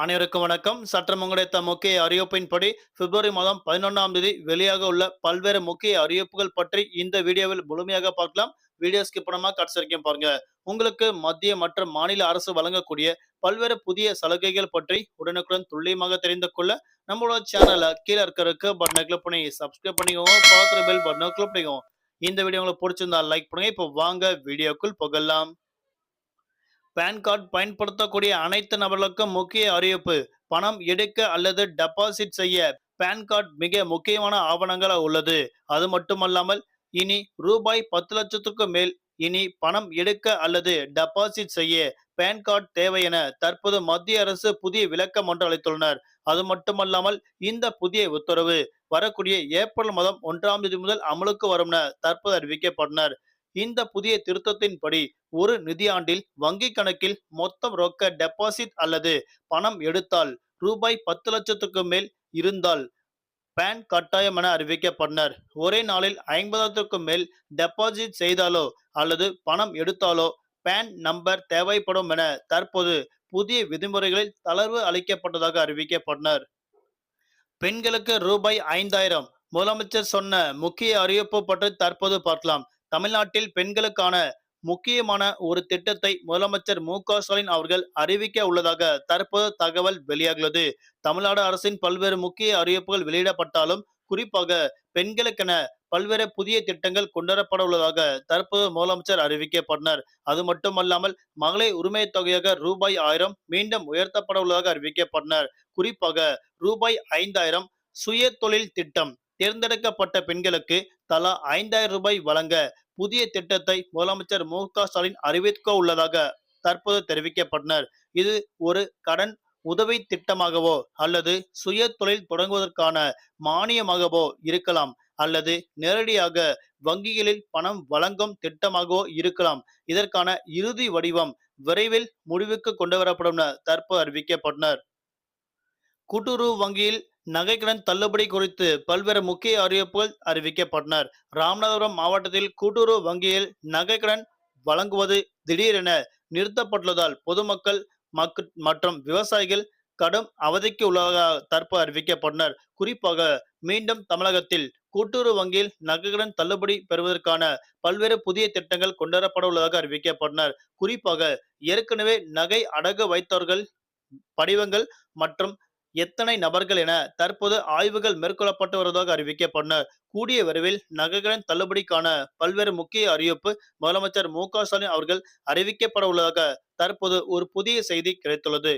அனைவருக்கும் வணக்கம். சற்றம் கிடைத்த முக்கிய அறிவிப்பின்படி பிப்ரவரி மாதம் பதினொன்றாம் தேதி வெளியாக உள்ள பல்வேறு முக்கிய அறிவிப்புகள் பற்றி இந்த வீடியோவில் முழுமையாக பார்க்கலாம். வீடியோ ஸ்கிப்பனமாக பண்ணாம வரைக்கும் பாருங்க. உங்களுக்கு மத்திய மற்றும் மாநில அரசு வழங்கக்கூடிய பல்வேறு புதிய சலுகைகள் பற்றி உடனுக்குடன் துல்லியமாக தெரிந்து கொள்ள நம்மளோட சேனலை கீழே இருக்கிறதுக்கு பட்டனை கிளிக் பண்ணி சப்ஸ்கிரைப் பண்ணிக்கோங்க. பார்க்குற பெல் பட்டனை கிளிக் பண்ணிக்கோங்க. இந்த வீடியோ உங்களுக்கு பிடிச்சிருந்தா லைக் பண்ணுங்க. இப்போ வாங்க வீடியோக்குள் புகழலாம் பேன் கார்டு பயன்படுத்தக்கூடிய அனைத்து நபர்களுக்கும் முக்கிய அறிவிப்பு. பணம் எடுக்க அல்லது டெபாசிட் செய்ய பேன் கார்டு மிக முக்கியமான ஆவணங்களாக உள்ளது. அது மட்டுமல்லாமல் இனி ரூபாய் பத்து லட்சத்துக்கு மேல் இனி பணம் எடுக்க அல்லது டெபாசிட் செய்ய பேன் கார்டு தேவை என தற்போது மத்திய அரசு புதிய விளக்கம் ஒன்று அளித்துள்ளனர். அது மட்டுமல்லாமல் இந்த புதிய உத்தரவு வரக்கூடிய ஏப்ரல் மாதம் ஒன்றாம் தேதி முதல் அமலுக்கு வரும் என தற்போது அறிவிக்கப்பட்டனர். இந்த புதிய திருத்தத்தின்படி ஒரு நிதியாண்டில் வங்கி கணக்கில் மொத்தம் ரொக்க டெபாசிட் அல்லது பணம் எடுத்தால் ரூபாய் பத்து லட்சத்துக்கு மேல் இருந்தால் பேன் கட்டாயம் என அறிவிக்கப்பட்டனர். ஒரே நாளில் ஐம்பதாயிரத்துக்கும் மேல் டெபாசிட் செய்தாலோ அல்லது பணம் எடுத்தாலோ பேன் நம்பர் தேவைப்படும் என தற்போது புதிய விதிமுறைகளில் தளர்வு அளிக்கப்பட்டதாக அறிவிக்கப்பட்டனர். பெண்களுக்கு ரூபாய் ஐந்தாயிரம் முதலமைச்சர் சொன்ன முக்கிய அறிவிப்பு பற்றி தற்போது பார்க்கலாம். தமிழ்நாட்டில் பெண்களுக்கான முக்கியமான ஒரு திட்டத்தை முதலமைச்சர் மு க ஸ்டாலின் அவர்கள் அறிவிக்க உள்ளதாக தற்போது தகவல் வெளியாகியுள்ளது. தமிழ்நாடு அரசின் பல்வேறு முக்கிய அறிவிப்புகள் வெளியிடப்பட்டாலும் குறிப்பாக பெண்களுக்கென பல்வேறு புதிய திட்டங்கள் கொண்டுவரப்பட உள்ளதாக தற்போது முதலமைச்சர் அறிவிக்கப்பட்டனர். அது மட்டுமல்லாமல் மகளிர் உரிமை தொகையாக ரூபாய் ஆயிரம் மீண்டும் உயர்த்தப்பட உள்ளதாக அறிவிக்கப்பட்டனர். குறிப்பாக ரூபாய் ஐந்தாயிரம் சுய தொழில் திட்டம் தேர்ந்தெடுக்கப்பட்ட பெண்களுக்கு தலா ஐந்தாயிரம் ரூபாய் வழங்க புதிய திட்டத்தை முதலமைச்சர் மு. க. ஸ்டாலின் அறிவிக்க உள்ளதாக தற்போது தெரிவிக்கப்பட்டனர். இது ஒரு கடன் உதவி திட்டமாகவோ அல்லது சுய தொழில் தொடங்குவதற்கான மானியமாகவோ இருக்கலாம் அல்லது நேரடியாக வங்கிகளில் பணம் வழங்கும் திட்டமாகவோ இருக்கலாம். இதற்கான இறுதி வடிவம் விரைவில் முடிவுக்கு கொண்டு வரப்படும் என தற்போது அறிவிக்கப்பட்டனர். கூட்டுறவு வங்கியில் நகைக்கடன் தள்ளுபடி குறித்து பல்வேறு முக்கிய அறிவிப்புகள் அறிவிக்கப்பட்டனர். ராமநாதபுரம் மாவட்டத்தில் கூட்டுறவு வங்கியில் நகைக்கடன் வழங்குவது திடீரென நிறுத்தப்பட்டுள்ளதால் பொதுமக்கள் மக்கு மற்றும் விவசாயிகள் கடும் அவதிக்கு உள்ளதாக தற்போது அறிவிக்கப்பட்டனர். குறிப்பாக மீண்டும் தமிழகத்தில் கூட்டுறவு வங்கியில் நகைக்கடன் தள்ளுபடி பெறுவதற்கான பல்வேறு புதிய திட்டங்கள் கொண்டுவரப்பட உள்ளதாக அறிவிக்கப்பட்டனர். குறிப்பாக ஏற்கனவே நகை அடகு வைத்தவர்கள் படிவங்கள் மற்றும் எத்தனை நபர்கள் என தற்போது ஆய்வுகள் மேற்கொள்ளப்பட்டு வருவதாக அறிவிக்கப்பட்டனர் கூடிய விரைவில் நகைகளின் தள்ளுபடிக்கான பல்வேறு முக்கிய அறிவிப்பு முதலமைச்சர் மு க ஸ்டாலின் அவர்கள் அறிவிக்கப்பட உள்ளதாக தற்போது ஒரு புதிய செய்தி கிடைத்துள்ளது.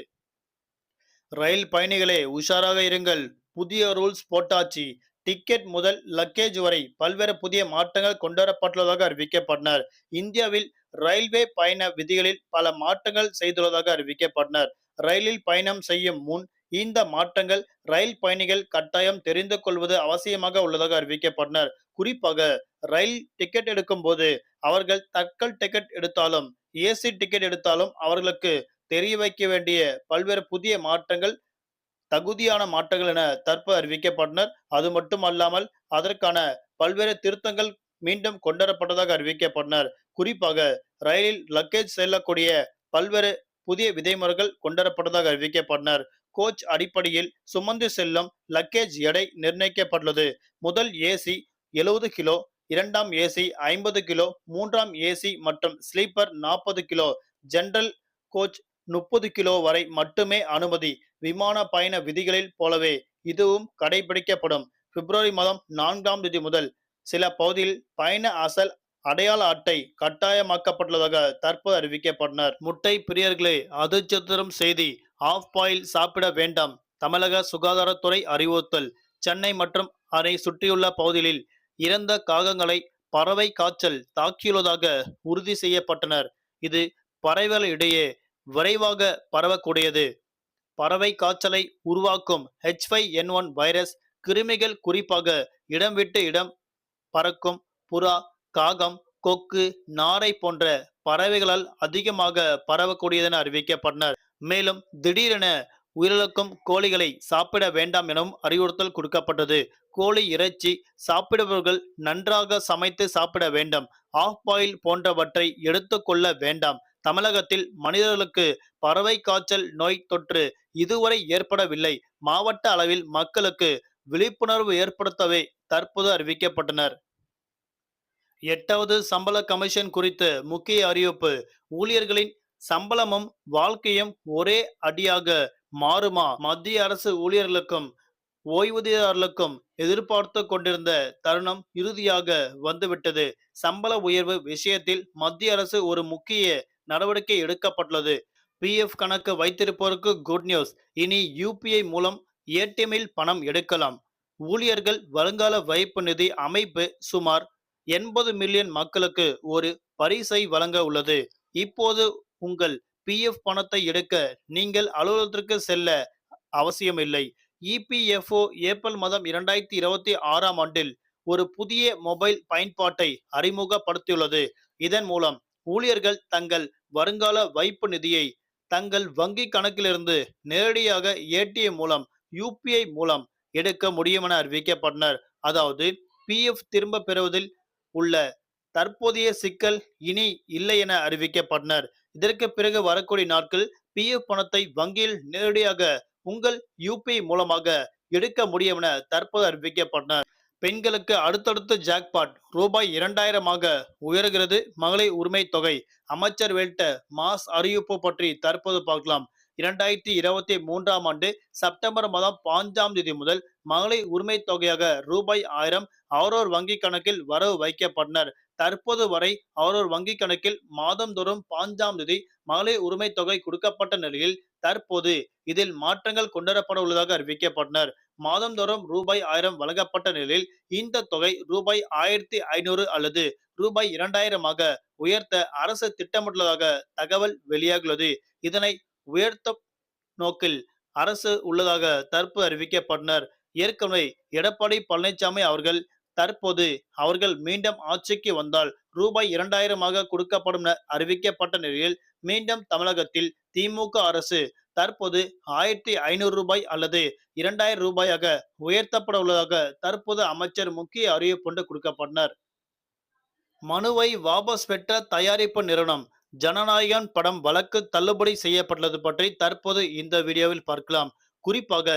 ரயில் பயணிகளே உஷாராக இருங்கள். புதிய ரூல்ஸ் போட்டாச்சு. டிக்கெட் முதல் லக்கேஜ் வரை பல்வேறு புதிய மாற்றங்கள் கொண்டுவரப்பட்டுள்ளதாக அறிவிக்கப்பட்டனர் இந்தியாவில் ரயில்வே பயண விதிகளில் பல மாற்றங்கள் செய்துள்ளதாக அறிவிக்கப்பட்டனர் ரயிலில் பயணம் செய்யும் முன் இந்த மாற்றங்கள் ரயில் பயணிகள் கட்டாயம் தெரிந்து கொள்வது அவசியமாக உள்ளதாக அறிவிக்கப்பட்டனர். குறிப்பாக ரயில் டிக்கெட் எடுக்கும் போது அவர்கள் தட்கல் டிக்கெட் எடுத்தாலும் ஏசி டிக்கெட் எடுத்தாலும் அவர்களுக்கு தெரிய வைக்க வேண்டிய பல்வேறு புதிய மாற்றங்கள் தகுதியான மாற்றங்கள் என தற்போது அறிவிக்கப்பட்டனர். அது மட்டுமல்லாமல் அதற்கான பல்வேறு திருத்தங்கள் மீண்டும் கொண்டுவரப்பட்டதாக அறிவிக்கப்பட்டனர். குறிப்பாக ரயிலில் லக்கேஜ் செல்லக்கூடிய பல்வேறு புதிய விதிமுறைகள் கொண்டுவரப்பட்டதாக அறிவிக்கப்பட்டனர். கோச் அடிப்படையில் சுமந்து செல்லும் லக்கேஜ் எடை நிர்ணயிக்கப்பட்டுள்ளது. முதல் ஏசி எழுபது கிலோ இரண்டாம் ஏசி ஐம்பது கிலோ மூன்றாம் ஏசி மற்றும் ஸ்லீப்பர் நாற்பது கிலோ ஜென்ரல் கோச் முப்பது கிலோ வரை மட்டுமே அனுமதி. விமான பயண விதிகளில் போலவே இதுவும் கடைபிடிக்கப்படும். பிப்ரவரி மாதம் நான்காம் தேதி முதல் சில பகுதியில் பயண அசல் அடையாள அட்டை கட்டாயமாக்கப்பட்டுள்ளதாக தற்போது அறிவிக்கப்பட்டனர். முட்டை பிரியர்களே அதிர்ச்சி செய்தி. ஆஃப் பாயில் சாப்பிட வேண்டாம். தமிழக சுகாதாரத்துறை அறிவுறுத்தல். சென்னை மற்றும் அதை சுற்றியுள்ள பகுதிகளில் இறந்த காகங்களை பறவை காய்ச்சல் தாக்கியுள்ளதாக உறுதி செய்யப்பட்டனர். இது பறவைகளிடையே விரைவாக பரவக்கூடியது. பறவை காய்ச்சலை உருவாக்கும் H five N one virus கிருமிகள் குறிப்பாக இடம் விட்டு இடம் பறக்கும் புறா காகம் கொக்கு நாரை போன்ற பறவைகளால் அதிகமாக பரவக்கூடியதென அறிவிக்கப்பட்டனர். மேலும் திடீரென உயிரிழக்கும் கோழிகளை சாப்பிட வேண்டாம் எனவும் அறிவுறுத்தல் கொடுக்கப்பட்டது. கோழி இறைச்சி சாப்பிடுபவர்கள் நன்றாக சமைத்து சாப்பிட வேண்டும். ஆஃப் பாயில் போன்றவற்றை எடுத்துக்கொள்ள வேண்டாம். தமிழகத்தில் மனிதர்களுக்கு பறவை காய்ச்சல் நோய் தொற்று இதுவரை ஏற்படவில்லை. மாவட்ட அளவில் மக்களுக்கு விழிப்புணர்வு ஏற்படுத்தவே தற்போது அறிவிக்கப்பட்டனர். எட்டாவது சம்பள கமிஷன் குறித்து முக்கிய அறிவிப்பு. ஊழியர்களின் சம்பளமும் வாழ்க்கையும் ஒரே அடியாக மாறுமா? மத்திய அரசு ஊழியர்களுக்கும் ஓய்வூதியர்களுக்கும் எதிர்பார்த்து கொண்டிருந்த தருணம் இறுதியாக வந்துவிட்டது. சம்பள உயர்வு விஷயத்தில் மத்திய அரசு ஒரு முக்கிய நடவடிக்கை எடுக்கப்பட்டுள்ளது. பிஎஃப் கணக்கு வைத்திருப்போருக்கு குட் நியூஸ் இனி யூபிஐ மூலம் ஏடிஎம்மில் பணம் எடுக்கலாம். ஊழியர்கள் வருங்கால வைப்பு நிதி அமைப்பு சுமார் எண்பது மில்லியன் மக்களுக்கு ஒரு பரிசை வழங்க உள்ளது. இப்போது உங்கள் பிஎஃப் பணத்தை எடுக்க நீங்கள் அலுவலகத்திற்கு செல்ல அவசியமில்லை. இபிஎஃப்ஓ ஏப்ரல் மாதம் இரண்டாயிரத்தி இருபத்தி ஆறாம் ஆண்டில் ஒரு புதிய மொபைல் பயன்பாட்டை அறிமுகப்படுத்தியுள்ளது. இதன் மூலம் ஊழியர்கள் தங்கள் வருங்கால வைப்பு நிதியை தங்கள் வங்கி கணக்கிலிருந்து நேரடியாக ஏடிஎம் மூலம் யூபிஐ மூலம் எடுக்க முடியும் என அறிவிக்கப்பட்டனர். அதாவது பிஎஃப் திரும்ப பெறுவதில் உள்ள தற்போதைய சிக்கல் இனி இல்லை என அறிவிக்கப்பட்டனர். இதற்கு பிறகு வரக்கூடிய நாட்கள் பிஎஃப் பணத்தை வங்கியில் நேரடியாக உங்கள் யூபிஐ மூலமாக எடுக்க முடியும் என தற்போது அறிவிக்கப்பட்டனர். பெண்களுக்கு அடுத்தடுத்து ஜாக்பாட் ரூபாய் இரண்டாயிரமாக உயர்கிறது. மகளிர் உரிமை தொகை அமைச்சர் வெளியிட்ட மாஸ் அறிவிப்பு பற்றி தற்போது பார்க்கலாம். இரண்டாயிரத்தி இருபத்தி மூன்றாம் ஆண்டு செப்டம்பர் மாதம் பாஞ்சாம் தேதி முதல் மகளிர் உரிமை தொகையாக ரூபாய் ஆயிரம் அவரோர் வங்கி கணக்கில் வரவு வைக்கப்பட்டனர். தற்போது வரை அவரோர் வங்கி கணக்கில் மாதந்தோறும் பாஞ்சாம் தேதி மகளிர் உரிமை தொகை கொடுக்கப்பட்ட நிலையில் தற்போது இதில் மாற்றங்கள் கொண்டுவரப்பட உள்ளதாக அறிவிக்கப்பட்டனர். மாதந்தோறும் ரூபாய் ஆயிரம் வழங்கப்பட்ட நிலையில் இந்த தொகை ரூபாய் ஆயிரத்தி ஐநூறு அல்லது ரூபாய் இரண்டாயிரமாக உயர்த்த அரசு திட்டமிட்டுள்ளதாக தகவல் வெளியாகியுள்ளது. இதனை உயர்த்த நோக்கில் அரசு உள்ளதாக தற்போது அறிவிக்கப்பட்டனர். ஏற்கனவே எடப்பாடி பழனிசாமி அவர்கள் தற்போது அவர்கள் மீண்டும் ஆட்சிக்கு வந்தால் ரூபாய் இரண்டாயிரமாக கொடுக்கப்படும் என அறிவிக்கப்பட்ட நிலையில் மீண்டும் தமிழகத்தில் திமுக அரசு தற்போது ஆயிரத்தி ஐநூறு ரூபாய் அல்லது இரண்டாயிரம் ரூபாயாக உயர்த்தப்பட உள்ளதாக தற்போது அமைச்சர் முக்கிய அறிவிப்பு கொடுக்கப்பட்டனர். மனுவை வாபஸ் பெற்ற தயாரிப்பு நிறுவனம் ஜனநாயகன் படம் வழக்கு தள்ளுபடி செய்யப்பட்டுள்ளது பற்றி தற்போது இந்த வீடியோவில் பார்க்கலாம். குறிப்பாக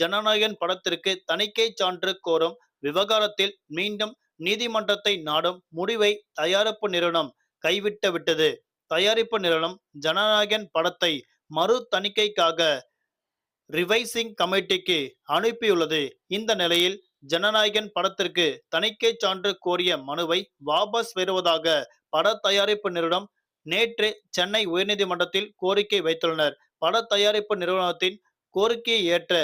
ஜனநாயகன் படத்திற்கு தணிக்கை சான்று கோரும் விவகாரத்தில் மீண்டும் நீதிமன்றத்தை நாடும் முடிவை தயாரிப்பு நிறுவனம் கைவிட்டு விட்டது. தயாரிப்பு நிறுவனம் ஜனநாயகன் படத்தை மறு தணிக்கைக்காக ரிவைசிங் கமிட்டிக்கு அனுப்பியுள்ளது. இந்த நிலையில் ஜனநாயகன் படத்திற்கு தணிக்கை சான்று கோரிய மனுவை வாபஸ் பெறுவதாக பட தயாரிப்பு நிறுவனம் நேற்று சென்னை உயர்நீதிமன்றத்தில் கோரிக்கை வைத்துள்ளனர். பட தயாரிப்பு நிறுவனத்தின் கோரிக்கையை ஏற்ற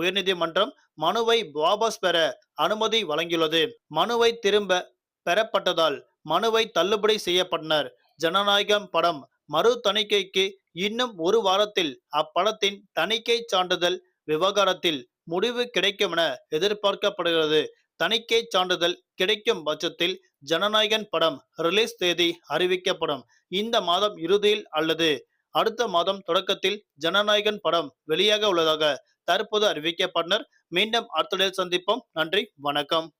உயர்நீதிமன்றம் மனுவை வாபஸ் பெற அனுமதி வழங்கியுள்ளது. மனுவை திரும்ப பெறப்பட்டதால் மனுவை தள்ளுபடி செய்யப்பட்டனர். ஜனநாயகம் படம் மறு தணிக்கைக்கு இன்னும் ஒரு வாரத்தில் அப்படத்தின் தணிக்கை சான்றிதழ் விவகாரத்தில் முடிவு கிடைக்கும் என எதிர்பார்க்கப்படுகிறது. தணிக்கை சான்றிதழ் கிடைக்கும் பட்சத்தில் ஜனநாயகன் படம் ரிலீஸ் தேதி அறிவிக்கப்படும். இந்த மாதம் இறுதியில் அல்லது அடுத்த மாதம் தொடக்கத்தில் ஜனநாயகன் படம் வெளியாக உள்ளதாக தற்போது அறிவிக்கப்பட்டனர். மீண்டும் அடுத்த சந்திப்போம். நன்றி. வணக்கம்.